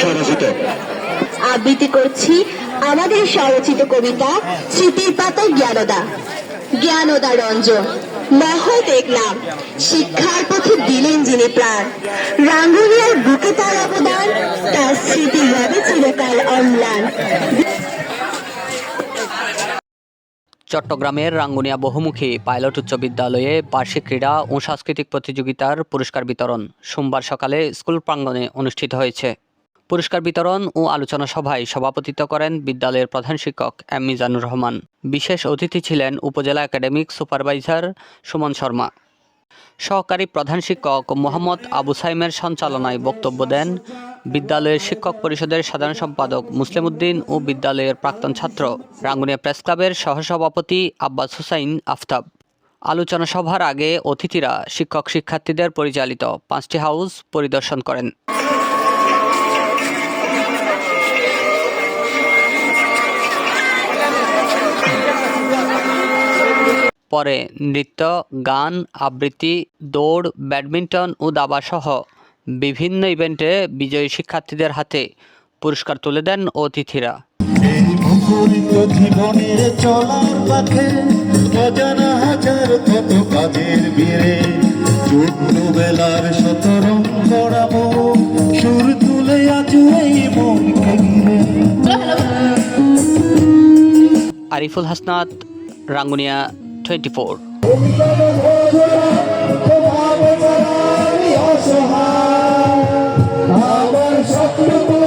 স্বরচিত আবৃত্তি করছি আমাদের স্বরচিত কবিতা স্মৃতির পাতায় জ্ঞানদা। জ্ঞানদা রঞ্জন, মহৎ দেখলাম শিক্ষার পথে দিলেন যিনি প্রাণ। রাঙ্গুনিয়ার বুকে তার অবদান, তার স্মৃতি হবে চিরকাল অম্লান। চট্টগ্রামের রাঙ্গুনিয়া বহুমুখী পাইলট উচ্চ বিদ্যালয়ে বার্ষিক ক্রীড়া ও সাংস্কৃতিক প্রতিযোগিতার পুরস্কার বিতরণ সোমবার সকালে স্কুল প্রাঙ্গণে অনুষ্ঠিত হয়েছে। পুরস্কার বিতরণ ও আলোচনা সভায় সভাপতিত্ব করেন বিদ্যালয়ের প্রধান শিক্ষক এম মিজানুর রহমান। বিশেষ অতিথি ছিলেন উপজেলা একাডেমিক সুপারভাইজার সুমন শর্মা। সহকারী প্রধান শিক্ষক মোহাম্মদ আবু সাইমের সঞ্চালনায় বক্তব্য দেন বিদ্যালয়ের শিক্ষক পরিষদের সাধারণ সম্পাদক মুসলিম উদ্দিন ও বিদ্যালয়ের প্রাক্তন ছাত্র। রাঙ্গুনিয়া প্রেস ক্লাবের সহসভাপতি আব্বাস হুসাইন আফতাব। আলোচনা সভার আগে অতিথিরা শিক্ষক শিক্ষার্থীদের পরিচালিত পাঁচটি হাউস পরিদর্শন করেন। পরে নৃত্য, গান, আবৃত্তি, দৌড়, ব্যাডমিন্টন ও দাবা সহ বিভিন্ন ইভেন্টে বিজয়ী শিক্ষার্থীদের হাতে পুরস্কার তুলে দেন অতিথিরা। জীবনের চলার পথে অজানা হাজার কত কাজের বীরে ছোট্টবেলার শতরং গড়াবো সুর তুলে আজ এই মনকে ঘিরে। Ariful Hasnat Rangunia twenty four Deixa tudo